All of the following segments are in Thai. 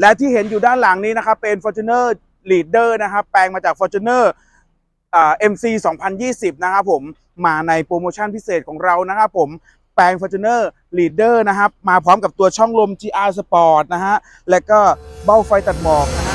และที่เห็นอยู่ด้านหลังนี้นะครับเป็น Fortuner Leader นะครับแปลงมาจาก Fortuner อ่า MC 2020 นะครับผมมาในโปรโมชั่นพิเศษของเรานะครับผมแปลง Fortuner Leader นะครับมาพร้อมกับตัวช่องลม GR Sport นะฮะและก็เบ้าไฟตัดหมอก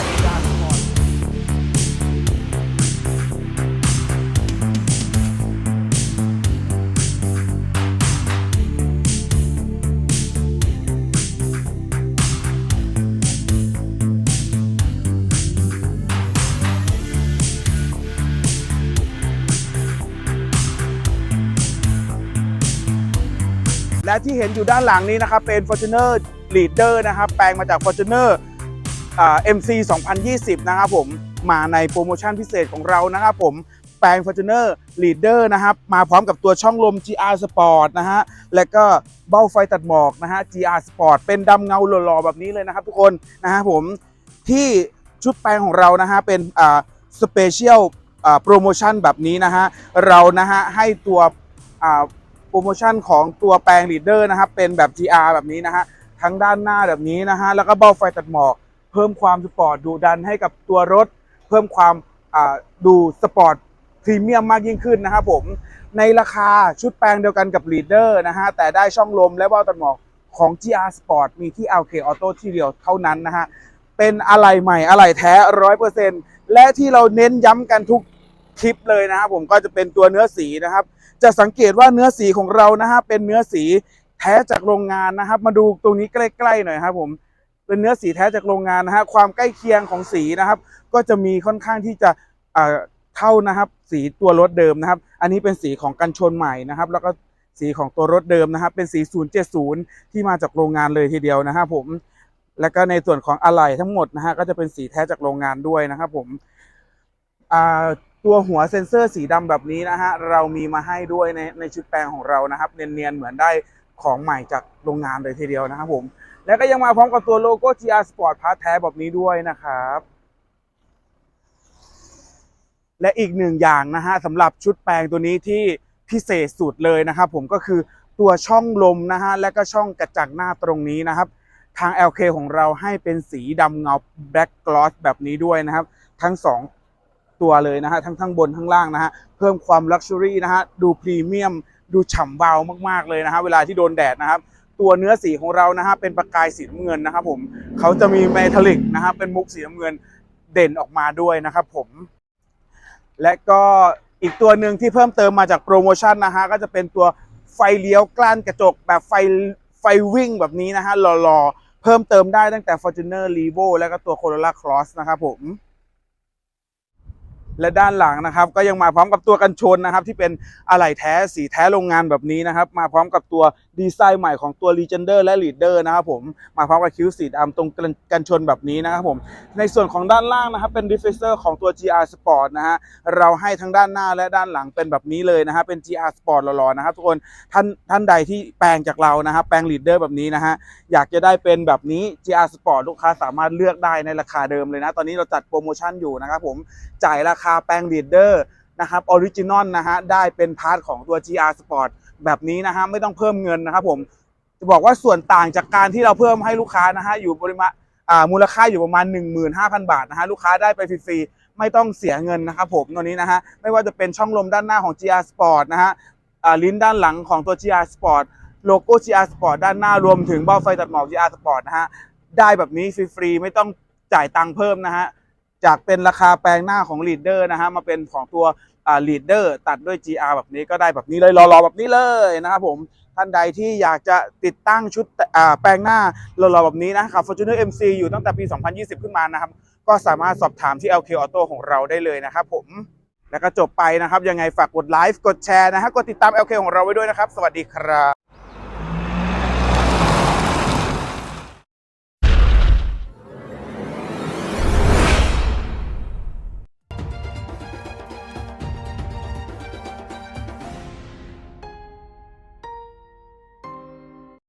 และที่เห็นอยู่ด้านหลังนี้นะครับเป็น Fortuner Leader นะครับแปลงมาจาก Fortuner อ่า MC 2020 นะครับผมมาในโปรโมชั่นพิเศษของเรานะครับผมแปลง Fortuner Leader นะครับมาพร้อมกับตัวช่องลม GR Sport นะฮะและก็เบ้าไฟตัดหมอกนะฮะ GR Sport เป็นดำเงาหล่อๆแบบนี้เลยนะครับทุกคนนะฮะผมที่ชุดแปลงของเรานะฮะเป็นอ่าสเปเชียลโปรโมชั่นแบบนี้นะฮะเรานะฮะให้ตัวอ่า โปรโมชั่นของตัวแปลงลีดเดอร์นะครับเป็นแบบ GR แบบนี้นะฮะทั้งด้านหน้าแบบนี้นะฮะแล้วก็เบ้าไฟตัดหมอก เพิ่มความสปอร์ตดูดันให้กับตัวรถ เพิ่มความดูสปอร์ตพรีเมียมมากยิ่งขึ้นนะครับผมในราคาชุดแปลงเดียวกันกับลีดเดอร์นะฮะแต่ได้ช่องลมและเบ้าตัดหมอกของ GR Sport มีที่ LK Auto ที่เดียวเท่านั้นนะฮะเป็นอะไหล่ใหม่อะไหล่แท้ร้อยเปอร์เซ็นต์และที่เราเน้นย้ำกันทุก คลิปเลยนะครับผมก็จะเป็นตัวเนื้อสีนะครับ จะสังเกตว่าเนื้อสีของเรานะฮะเป็นเนื้อสีแท้จากโรงงานนะครับ มาดูตรงนี้ใกล้ๆหน่อยครับผมเป็นเนื้อสีแท้จากโรงงานนะฮะความใกล้เคียงของสีนะครับ ก็จะมีค่อนข้างที่จะเอ่อเท่านะครับ สีตัวรถเดิมนะครับ อันนี้เป็นสีของกันชนใหม่นะครับ แล้วก็สีของตัวรถเดิมนะครับ เป็นสี 070 ที่มาจากโรงงานเลยทีเดียวนะครับผมแล้วก็ในส่วนของอะไหล่ทั้งหมดนะฮะก็จะเป็นสีแท้จากโรงงานด้วยนะครับผมอ่า ตัวหัวเซ็นเซอร์สีดำแบบนี้นะฮะเรามีมาให้ด้วยในในชุดแปลงของเรานะครับ เนียนๆเหมือนได้ของใหม่จากโรงงานเลยทีเดียวนะครับผม แล้วก็ยังมาพร้อมกับตัวโลโก้ GR Sport พาร์ทแท้แบบนี้ด้วยนะครับ และอีกหนึ่งอย่างนะฮะสำหรับชุดแปลงตัวนี้ที่พิเศษสุดเลยนะครับผมก็คือตัวช่องลมนะฮะและก็ช่องกระจังหน้าตรงนี้นะครับ ทาง LK ของเราให้เป็นสีดำเงา Black Gloss แบบนี้ด้วยนะครับ ทั้ง2 ตัวเลยนะฮะทั้งข้างบนข้างล่างนะฮะเพิ่มความลักชัวรี่นะฮะดูพรีเมียมดูฉ่ำเบามากๆเลยนะฮะเวลาที่โดนแดดนะครับตัวเนื้อสีของเรานะฮะเป็นประกายสีน้ำเงินนะครับผมเขาจะมีเมทัลลิกนะครับเป็นมุกสีน้ำเงินเด่นออกมาด้วยนะครับผม และก็อีกตัวหนึ่งที่เพิ่มเติมมาจากโปรโมชั่นนะฮะก็จะเป็นตัวไฟเลี้ยวกลั้นกระจกแบบไฟไฟวิ่งแบบนี้นะฮะหล่อๆ เพิ่มเติมได้ตั้งแต่ Fortuner Revo และก็ตัว Corolla Cross นะครับผม และด้านหลังนะครับ ก็ยังมาพร้อมกับตัวกันชนนะครับ ที่เป็นอะไหล่แท้สีแท้โรงงานแบบนี้นะครับ มาพร้อมกับตัวดีไซน์ใหม่ของตัว Legender และ Leader นะครับผมมาพร้อมกับคิ้วสีดำตรงกันกันชนแบบนี้นะครับผมในส่วนของด้านล่างนะครับเป็น diffuser ของตัว GR Sport นะฮะเราให้ทั้งด้านหน้าและด้านหลังเป็นแบบนี้เลยนะฮะเป็น GR Sport หล่อๆนะครับทุกคนท่านท่านใดที่แปลงจากเรานะครับแปลง Leader แบบนี้นะฮะอยากจะได้เป็นแบบนี้ GR Sport ลูกค้าสามารถเลือกได้ในราคาเดิมเลยนะ ตอนนี้เราจัดโปรโมชั่นอยู่นะครับผมจ่ายราคาแปลง Leader นะครับออริจินอลนะฮะได้เป็นพาร์ทของตัว GR Sport แบบนี้นะฮะไม่ต้องเพิ่มเงินนะครับผมจะบอกว่าส่วนต่างจากการที่เราเพิ่มให้ลูกค้านะฮะอยู่ปริมาณมูลค่าอยู่ประมาณ 15,000 บาทนะฮะลูกค้าได้ไปฟรีๆไม่ต้องเสียเงินนะครับผมตัวนี้นะฮะไม่ว่าจะเป็นช่องลมด้านหน้าของ GR Sport นะฮะลิ้นด้านหลังของตัว GR Sport โลโก้ GR Sport ด้านหน้ารวมถึงเบ้าไฟตัดหมอก GR Sport นะฮะได้แบบนี้ฟรีๆไม่ต้องจ่ายตังค์เพิ่มนะฮะ จากเป็นราคาแปลงหน้าของ Leader นะฮะมาเป็นของตัวอ่า Leader ตัดด้วย GR แบบนี้ก็ได้แบบนี้เลยรอๆแบบนี้เลยนะครับผมท่านใดที่อยากจะติดตั้งชุดแปลงหน้าหล่อๆแบบนี้นะครับ Fortuner MC อยู่ตั้งแต่ปี 2020 ขึ้นมานะครับ ก็สามารถสอบถามที่ LK Auto ของเราได้เลยนะครับผมแล้วก็จบไปนะครับ ยังไงฝากกดไลค์กดแชร์นะฮะกดติดตาม LK ของเราไว้ด้วยนะครับ สวัสดีครับ